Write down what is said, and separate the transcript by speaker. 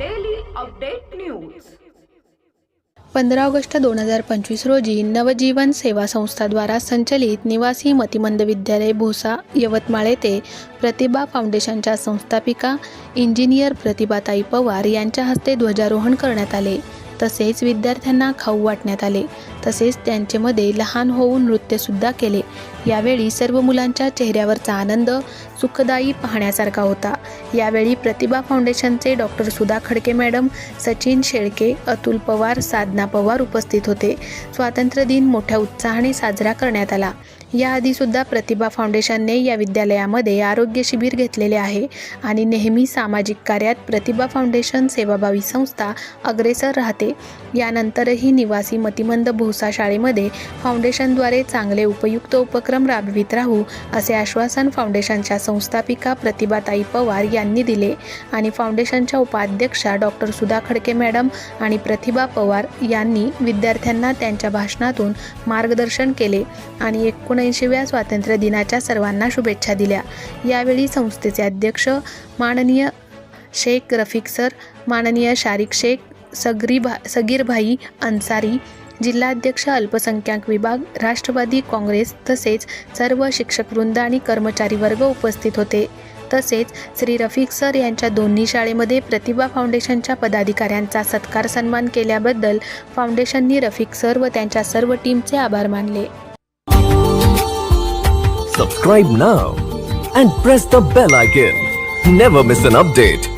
Speaker 1: Update news
Speaker 2: पंधरा August दोन हजार पंचवीस रोजी नवजीवन सेवा संस्थाद्वारा संचलित निवासी मतिमंद विद्यालय भोसा यवतमाळ येथे प्रतिभा फाउंडेशनच्या संस्थापिका इंजिनियर प्रतिभाताई पवार यांच्या हस्ते ध्वजारोहण करण्यात आले. तसेच विद्यार्थ्यांना खाऊ वाटण्यात आले. तसेच त्यांच्यामध्ये लहान होऊन नृत्यसुद्धा केले. यावेळी सर्व मुलांच्या चेहऱ्यावरचा आनंद सुखदायी पाहण्यासारखा होता. यावेळी प्रतिभा फाउंडेशनचे डॉक्टर सुधा खडके मॅडम सचिन शेळके अतुल पवार साधना पवार उपस्थित होते. स्वातंत्र्य दिन मोठ्या उत्साहाने साजरा करण्यात आला. याआधीसुद्धा प्रतिभा फाउंडेशनने या विद्यालयामध्ये आरोग्य शिबिर घेतलेले आहे आणि नेहमी सामाजिक कार्यात प्रतिभा फाउंडेशन सेवाभावी संस्था अग्रेसर राहते. यानंतरही निवासी मतिमंद भोसा शाळेमध्ये फाउंडेशनद्वारे चांगले उपयुक्त उपक्रम राबवित राहू असे आश्वासन फाउंडेशनच्या संस्थापिका प्रतिभाताई पवार यांनी दिले आणि फाउंडेशनच्या उपाध्यक्षा डॉक्टर सुधा खडके मॅडम आणि प्रतिभा पवार यांनी विद्यार्थ्यांना त्यांच्या भाषणातून मार्गदर्शन केले आणि एकोणऐंशीव्या स्वातंत्र्य दिनाच्या सर्वांना शुभेच्छा दिल्या. यावेळी संस्थेचे अध्यक्ष माननीय शेख रफिक सर माननीय शारिक शेख सगरी भा सगीरभाई अन्सारी जिल्हाध्यक्ष अल्पसंख्याक विभाग राष्ट्रवादी काँग्रेस तसेच सर्व शिक्षक वृंद आणि कर्मचारी वर्ग उपस्थित होते. तसेच श्री रफिक सर यांच्या दोन्ही शाळेमध्ये प्रतिभा फाउंडेशनच्या पदाधिकाऱ्यांचा सत्कार सन्मान केल्याबद्दल फाउंडेशननी रफिक सर व त्यांच्या सर्व टीमचे आभार मानले.
Speaker 3: Subscribe now and press the bell icon never miss an update